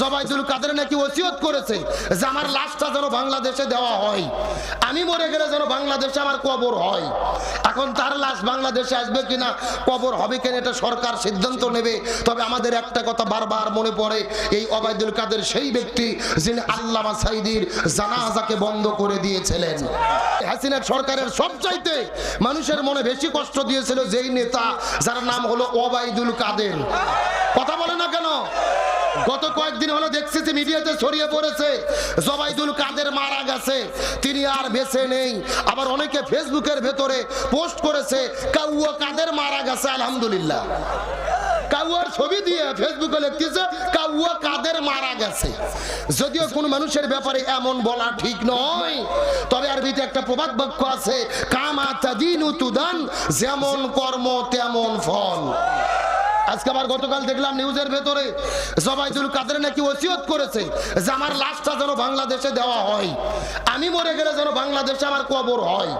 জবাইদুল কাদের নাকি ওসিয়ত করেছে যে আমার লাশটা যেন বাংলাদেশে দেওয়া হয়? আমি মরে গেলে যেন বাংলাদেশে আমার কবর হয়? এখন তার লাশ বাংলাদেশে আসবে কিনা, কবর হবে কিনা এটা সরকার সিদ্ধান্ত নেবে। তবে আমাদের একটা কথা বারবার মনে পড়ে, এই অবায়দুল কাদের সেই ব্যক্তি যিনি আল্লামা সাইদির জানাজাকে বন্ধ করে দিয়েছিলেন। হাসিনা সরকারের সবচাইতে মানুষের মনে বেশি কষ্ট দিয়েছিল যেই নেতা, যার নাম হলো ওবায়দুল কাদের। কথা বলে না কেন? গত কয়েকদিন হলো দেখছি যে মিডিয়াতে ছড়িয়ে পড়েছে। জবাইদুল কাদের মারা গেছে। তিনি আর বেঁচে নেই। আবার অনেকে ফেসবুকের ভেতরে পোস্ট করেছে, কাউয়া কাদের মারা গেছে, আলহামদুলিল্লাহ। কাউয়ার ছবি দিয়ে ফেসবুকে লিখতেছে, কাউয়া কাদের মারা গেছে। যদিও কোনো মানুষের ব্যাপারে এমন বলা ঠিক নয়, তবে আরবিতে একটা প্রবাদ বাক্য আছে, কামা তাদিনু তুদান, যেমন কর্ম তেমন ফল। আজকে আবার গতকাল দেখলাম নিউজের ভেতরে জবাইদুল কাদের নাকি ওসিয়ত করেছে যে আমার লাশটা যেন বাংলাদেশে দেওয়া হয়। আমি মরে গেলে যেন বাংলাদেশে আমার কবর হয়।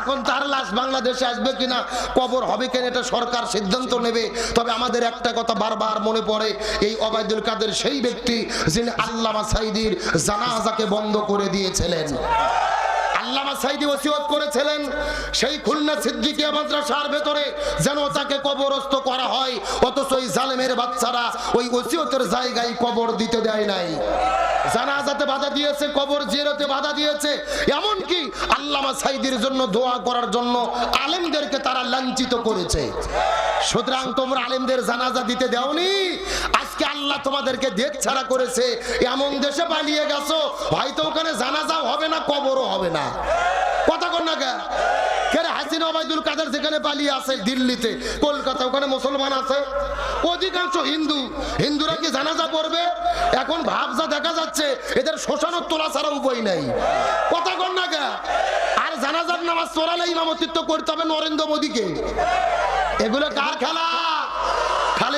এখন তার লাশ বাংলাদেশে আসবে কিনা, কবর হবে কিনা এটা সরকার সিদ্ধান্ত নেবে। তবে আমাদের একটা কথা বারবার মনে পড়ে, এই অবায়দুল কাদের সেই ব্যক্তি যিনি আল্লামা সাইদির জানাজাকে বন্ধ করে দিয়েছিলেন। আল্লামা সাইদি ওসিয়ত করেছিলেন। সেই খুলনা সিদ্দিকিয়া মাদ্রাসার ভেতরে যেন তাকে কবরস্থ করা হয়, অথচ ওই জালেমের বাচ্চারা ওই ওসিয়তের জায়গায় কবর দিতে দেয় নাই। জানাজাতে বাধা দিয়েছে, কবর জিয়ারতে বাধা দিয়েছে। এমনকি আল্লামা সাইদির জন্য দোয়া করার জন্য আলেমদেরকে তারা লাঞ্ছিত করেছে। সুতরাং তোমরা আলেমদের জানাজা দিতে দেওনি আজকে আল্লাহ তোমাদেরকে দেখ ছাড়া করেছে। এমন দেশে পালিয়ে গেছো, হয়তো ওখানে জানাজাও হবে না, কবরও হবে না। কথা কর না কে এখন দেখা যাচ্ছে, এদের তোলা ছাড়া উপায় নাই। কথা কর না আর নামাজ করতে হবে নরেন্দ্র মোদীকে। এগুলো কার খেলা?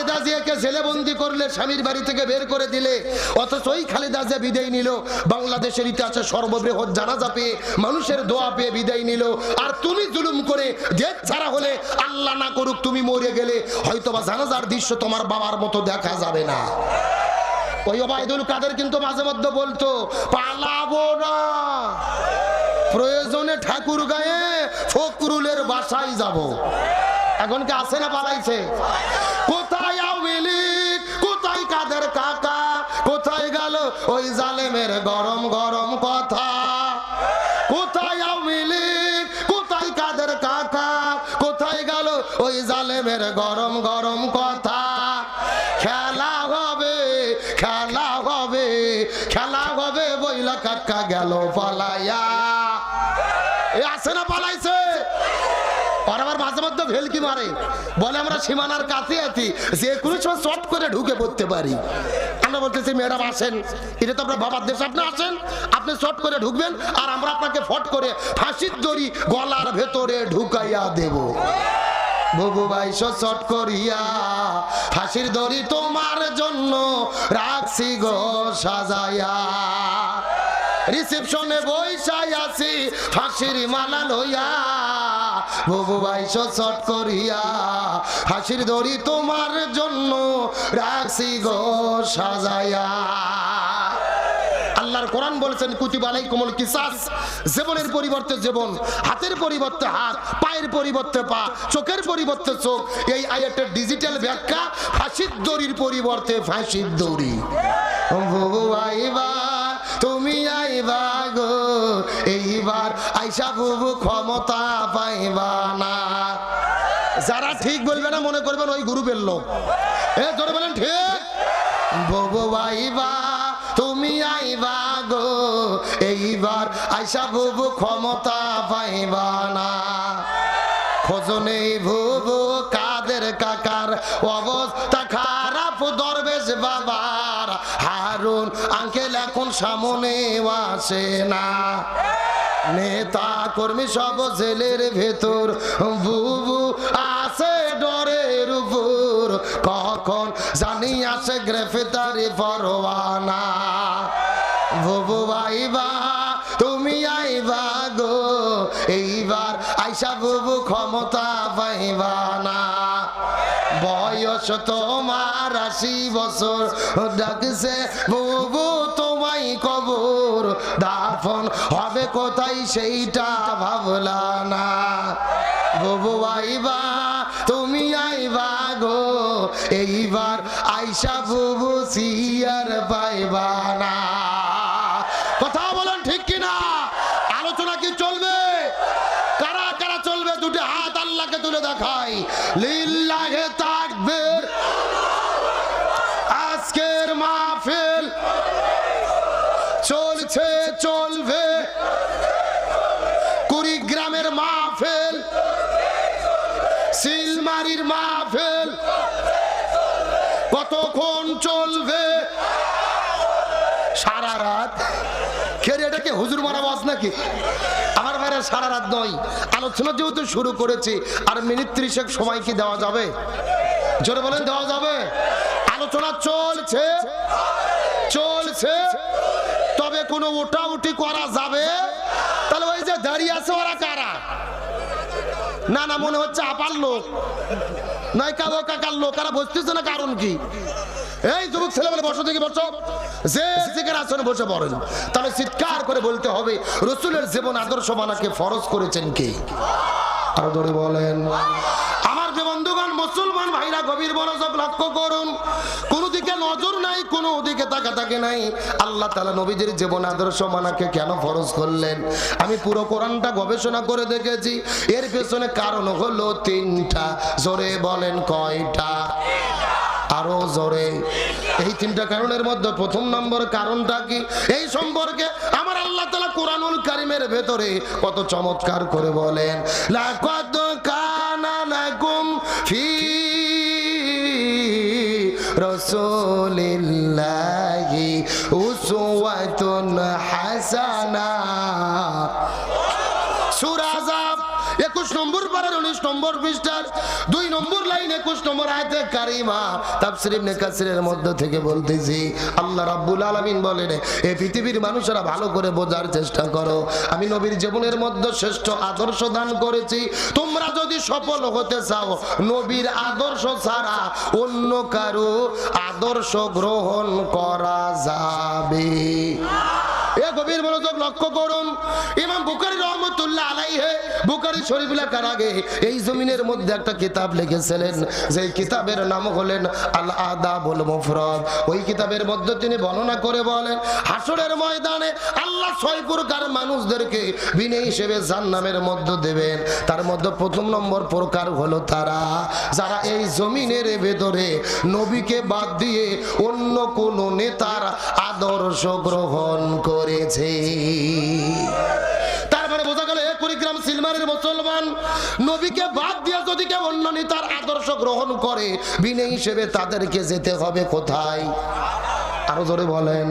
খালেদা জিয়াকে জেলে বন্দি করলে স্বামীর বাড়ি থেকে বের করে দিলে, অথচ ওই খালেদা জিয়া বিদায় নিল। বাংলাদেশের ইতিহাসে সর্ববৃহৎ জানাজা পেয়ে, মানুষের দোয়া পেয়ে বিদায় নিল। আর তুমি জুলুম করে ছাড়া হলে আল্লাহ না করুক তুমি মরে গেলে হয়তো বা জানাজার দৃশ্য তোমার বাবার মতো দেখা যাবে না। ওই ওবায়দুল কাদের কিন্তু মাঝে মধ্যে বলতো, পালাবো না। প্রয়োজনে ঠাকুর গায়ে ফকরুলের বাসায় যাব। এখন কি আছে না পালাইছে? ওই জালেমের গরম গরম কথা। কোথায় আওয়ামী কোথায় কাদের কাকা? কোথায় গেল ওই জালেমের গরম গরম কথা? খেলা হবে খেলা হবে খেলা হবে বইলা কাকা গেল পালাইয়া। আছে না পালাইছে? আবার মাঝে মধ্যে ভেলকি মারে। বলে, আমরা সীমানার কাছে আছি। যে কোনো সময় শর্ট করে ঢুকে পড়তে পারি। আমরা বলতেছি, ম্যাডাম, আসেন। এটা তো আপনার বাবার দেশ। আপনি আসেন। আপনি শর্ট করে ঢুকবেন আর আমরা আপনাকে ফট করে ফাঁসির দড়ি গলার ভেতরে ঢুকাইয়া দেব। বুবু বাইশো শট করিয়া ফাঁসির দড়ি তোমার জন্য রাখছি গো, সাজাইয়া। রিসেপশনে বৈশাই আছি, ফাঁসির মালা লইয়া। বুবু বাইশো শট করিয়া ফাঁসির দড়ি তোমার জন্য রাখছি গো জীবন, হাতের পরিবর্তে হাত, পায়ের পরিবর্তে পা, চোখের পরিবর্তে চোখ। এই ডিজিটাল ব্যাখ্যা ফাঁসির দড়ির পরিবর্তে দড়ি। তুমি আইবা গো এইবার আইসা বুবু ক্ষমতা পাইবা না। যারা ঠিক বলবে না মনে করবেন ওই গ্রুপের লোক। এ, জোরে বলেন ঠিক? বুবু আইবা, তুমি আইবা গো এইবার আইসা বুবু ক্ষমতা পাইবা না। খোঁজনে ভুবু কাদের কাকার হারুন আঙ্কেল এখন সামনে আসে না। নেতা কর্মী সব জেলের ভেতর, বুবু আছে ডরের উপর। কখন জানি আসে গ্রেফতারি পরোয়ানা। বুবু আইবা, তুমি আইবা গো। এইবার আইসা বুবু ক্ষমতা পাইবা না। বয়স তোমার আশি বছর। ডাকছে, বুবু, তোমায় কবর দাফন হবে কোথায় সেইটা ভাবলা না। বুবু, আইবা, তুমি আইবা গো, এইবার আইসা বুবু সিয়ার পাইবা না কথা বলেন ঠিক কিনা আলোচনা কি চলবে কারা কারা চলবে দুটি হাত আল্লাহকে তুলে দেখাই। লিল্লাহে তাকবীর। আজকের মাহফিল চলছে চলবে হুজুর মারা বাস নাকি? আমার বাইরে সারা রাত নয়। আলোচনা যেহেতু শুরু করেছি, আর মিনিট ত্রিশেক সময় কি দেওয়া যাবে? জোরে বলেন, দেওয়া যাবে? আলোচনা চলছে। চলছে। তবে কোনো ওটা উঠি করা যাবে? তাহলে ওই যে দাঁড়িয়ে আছে ওরা কারা? না না, মনে হচ্ছে আপার লোক। নয় কালো কাকার লোক, কারা বসতেছে না কারণ কি? এই যুবক ছেলে বলে, বসো দেখি, বসো। যে যেখানে আসনে বসে পড়েন। তাহলে চিৎকার করে বলতে হবে, রসুলের জীবন আদর্শ মানাকে ফরজ করেছেন কে? আরও ধরে বলেন। আমার যে বন্ধুগণ মুসলমান ভাইরা গভীর মনোযোগ লক্ষ্য করুন। কোন দিকে নজর নাই, কোন দিকে তাকা তাকে নাই। আল্লাহ তালা নবীজির জীবন আদর্শ মানাকে কেন ফরজ করলেন? আমি পুরো কোরআনটা গবেষণা করে দেখেছি। এর পেছনে কারণ হলো তিনটা। জোরে বলেন কয়টা? আরও জোরে। এই তিনটা কারণের মধ্যে প্রথম নম্বর কারণটা কি? এই সম্পর্কে আমার আল্লাহ তালা কোরআনুল কারিমের ভেতরে কত চমৎকার করে বলেন, লাকাদ রসুলিল্লাহি উসওয়াতুন হাসানা। সূরা একুশ নম্বর পারার উনিশ নম্বর পৃষ্ঠার, দুই নম্বর লাইন একুশ নম্বর আয়তে কারিমা, তাফসির ইবনে কাসিরের মধ্য থেকে বলতেছি, আল্লাহ রাব্বুল আলামিন বলেন এই পৃথিবীর মানুষেরা ভালো করে বোঝার চেষ্টা করো। আমি নবীর জীবনের মধ্যে শ্রেষ্ঠ আদর্শ দান করেছি। তোমরা যদি সফল হতে চাও, নবীর আদর্শ ছাড়া অন্য কারও আদর্শ গ্রহণ করা যাবে। এ গভীর মনোযোগ লক্ষ্য করুন। ইমাম বুখারী রহমতুল্লাহ আলাইহে বুখারী শরীফ লেখার আগে এই জমিনের মধ্যে একটা কিতাব লিখেছিলেন। যে কিতাবের নাম হলেন আল আদাবুল ওই কিতাবের মধ্যে তিনি বর্ণনা করে বলেন হাসরের ময়দানে আল্লাহ মানুষদেরকে বিনে হিসেবে জান্নামের মধ্যে দেবেন। তার মধ্যে প্রথম নম্বর প্রকার হলো তারা, যারা এই জমিনের ভেতরে নবীকে বাদ দিয়ে অন্য কোন নেতার আদর্শ গ্রহণ করেছে তার তারপরে বোঝা গেল কুড়িগ্রাম সিলমারের মুসলমান নবীকে বাদ দিয়ে যদি কেউ অন্য নেতার আদর্শ গ্রহণ করে বিনে হিসেবে তাদেরকে যেতে হবে কোথায়? আরও জোরে বলেন।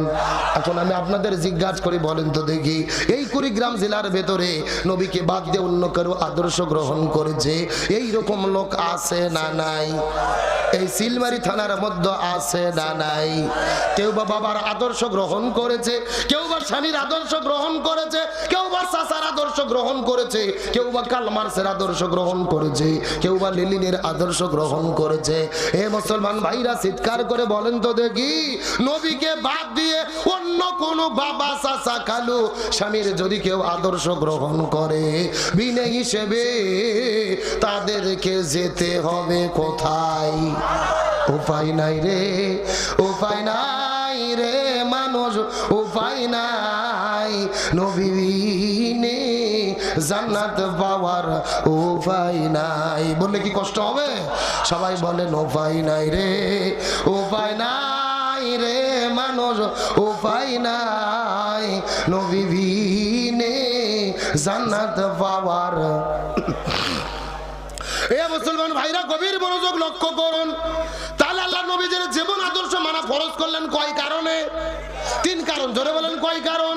এখন আমি আপনাদের জিজ্ঞাসা করি, বলেন তো দেখি। এই কুড়িগ্রাম জেলার ভেতরে নবীকে বাদ দিয়ে অন্য কারও আদর্শ গ্রহণ করেছে? এই রকম লোক আছে না নাই? এই সিলমারি থানার মধ্যে আছে না নাই? কেউ বা বাবার আদর্শ গ্রহণ করেছে, কেউ বা স্বামীর আদর্শ গ্রহণ করেছে, কেউ বা চাচার আদর্শ গ্রহণ করেছে, কেউ বা কালমার্সের আদর্শ গ্রহণ করেছে, কেউ বা লিলিনের আদর্শ গ্রহণ করেছে। এ মুসলমান ভাইরা চিৎকার করে বলেন তো দেখি নবীকে বাদ দিয়ে অন্য কোন বাবা, চাচা কালু স্বামীর যদি কেউ আদর্শ গ্রহণ করে, বিনে হিসেবে তাদেরকে যেতে হবে কোথায়? উপায় নাই রে, উপায় নাই রে মানুষ, উপায় নাই। নবীনে জান্নাত পাওয়ার উপায় নাই। বললে কি কষ্ট হবে? সবাই বলেন, উপায় নাই রে, উপায় নাই। উপায় নাই নবীনে জান্নাত পাওয়ার। এ মুসলমান ভাইরা, গভীর মনোযোগ লক্ষ্য করুন। তাহলে আল্লাহ নবীদের জীবন আদর্শ মানা ফরজ করলেন কয় কারণে? তিন কারণ ধরে বলেন কয় কারণ?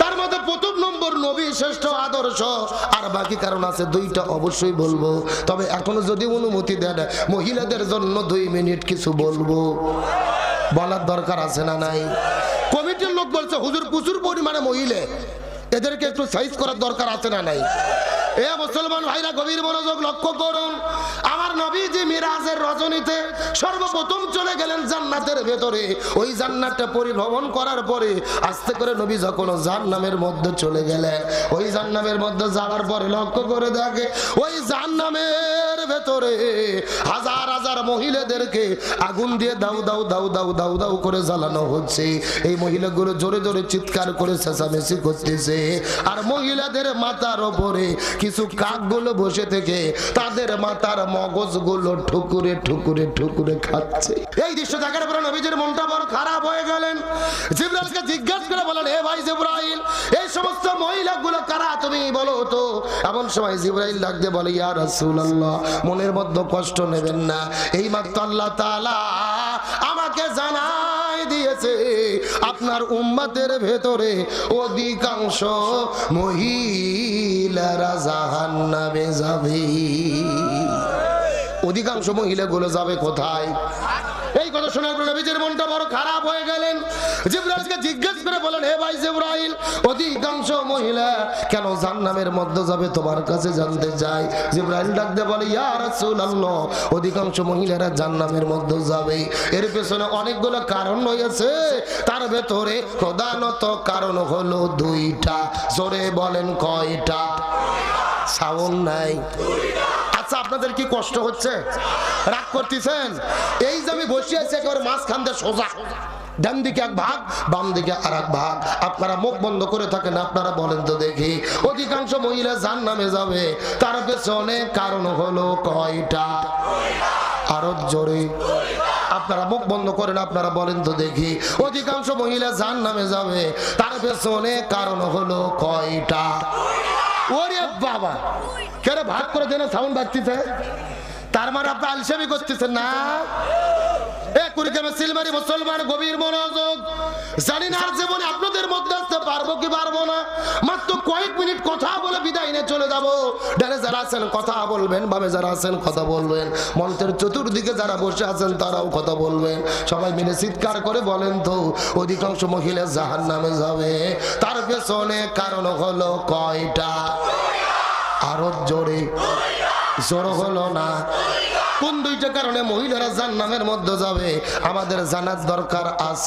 তার মধ্যে প্রথম নম্বর, নবী শ্রেষ্ঠ আদর্শ। আর বাকি কারণ আছে, দুইটা অবশ্যই বলব। তবে এখনও যদি অনুমতি দেন, মহিলাদের জন্য দুই মিনিট কিছু বলব। বলার দরকার আছে না নাই? লোক বলছে, হুজুর, প্রচুর পরিমাণে মহিলা। এদেরকে একটু সাইজ করার দরকার আছে না নাই? এ মুসলমান ভাইরা, গভীর মনোযোগ লক্ষ্য করুন। আমার নবীজি মিরাজের রজনীতে সর্বপ্রথম চলে গেলেন জান্নাতের ভেতরে। ওই জান্নাতটা পরিভ্রমণ করার পরে আস্তে করে নবী যখন জাহান্নামের মধ্যে চলে গেলেন, ওই জাহান্নামের মধ্যে যাওয়ার পরে লক্ষ্য করে দেখে, ওই জাহান্নামের ভেতরে হাজার হাজার মহিলাদেরকে আগুন দিয়ে দাউ দাউ দাউ দাউ দাউ দাউ করে জ্বালানো হচ্ছে। এই মহিলাগুলো জোরে জোরে চিৎকার করে চেঁচামেচি করতেছে। আর মহিলাদের মাথার ওপরে কিছু কাকগুলো বসে থেকে তাদের মাথার মগজগুলো ঠুকুরে ঠুকুরে ঠুকুরে খাচ্ছে। এই দৃশ্য দেখার পরে নবীজির মনটা বড় খারাপ হয়ে গেলেন। জিব্রাইলকে জিজ্ঞাসা করে বলেন হে ভাই জিব্রাইল তুমি বলো তো? এমন সময় জিব্রাইল ডাকতে বলে, ইয়া রাসূলুল্লাহ, মনের মধ্যে কষ্ট নেবেন না। এই মাত্র আল্লাহ তাআলা আমাকে জানাই দিয়েছে, আপনার উম্মতের ভেতরে অধিকাংশ মহিলারা জাহান্নামে যাবে। অধিকাংশ মহিলা মহিলাগুলো যাবে কোথায়? এই কথা শোনার পর নবীজির মনটা বড় খারাপ হয়ে গেলেন। জিব্রাইলকে জিজ্ঞেস করে বলেন, হে ভাই জিব্রাইল, অধিকাংশ মহিলা কেন জান্নামের মধ্যে যাবে? তোমার কাছে জানতে চাই। জিব্রাইল ডাকতে বলে, ইয়া রাসূলুল্লাহ, অধিকাংশ মহিলারা জান্নামের মধ্যে যাবে। এর পেছনে অনেকগুলো কারণ রয়েছে। তার ভেতরে প্রধানত কারণ হলো দুইটা। জোরে বলেন কয়টা? সাউন্ড নাই। আচ্ছা আপনাদের কি কষ্ট হচ্ছে? রাগ করতেছেন? এই যে আমি বসে আছি একেবারে মাঝখান দিয়ে সোজা। ডান দিকে এক ভাগ, বাম দিকে আর এক ভাগ। আপনারা মুখ বন্ধ করে থাকেন, আপনারা বলেন তো দেখি। অধিকাংশ মহিলা যার নামে যাবে। তার পেছনে কারণ হলো কয়টা? আরও জোরে। আপনারা মুখ বন্ধ করেন, আপনারা বলেন তো দেখি। অধিকাংশ মহিলা যার নামে যাবে। তার পেছনে কারণ হলো কয়টা? ওরে বাবা! কেন ভাগ করে দেন সাউন্ড বাজতেছে। তার মানে আপনি আলসামি করতেছেন না? এ মুসলমান, গভীর আপনাদের মধ্যে আসতে পারব কি পারব না। মাত্র কয়েক মিনিট কথা বলে বিদায় চলে যারা কথা বলবেন যারা কথা বলবেন। চতুর্দিকে যারা বসে আছেন, তারাও কথা বলবেন। সবাই মিলে চিৎকার করে বলেন তো, অধিকাংশ মহিলা জাহান নামে যাবে। তার পেছনে কারণ হলো কয়টা? আরও জোরে, জোর হলো না। কোন দুইটা কারণে মহিলারা জান্নামের মধ্যে যাবে? আমাদের জানার দরকার আছে।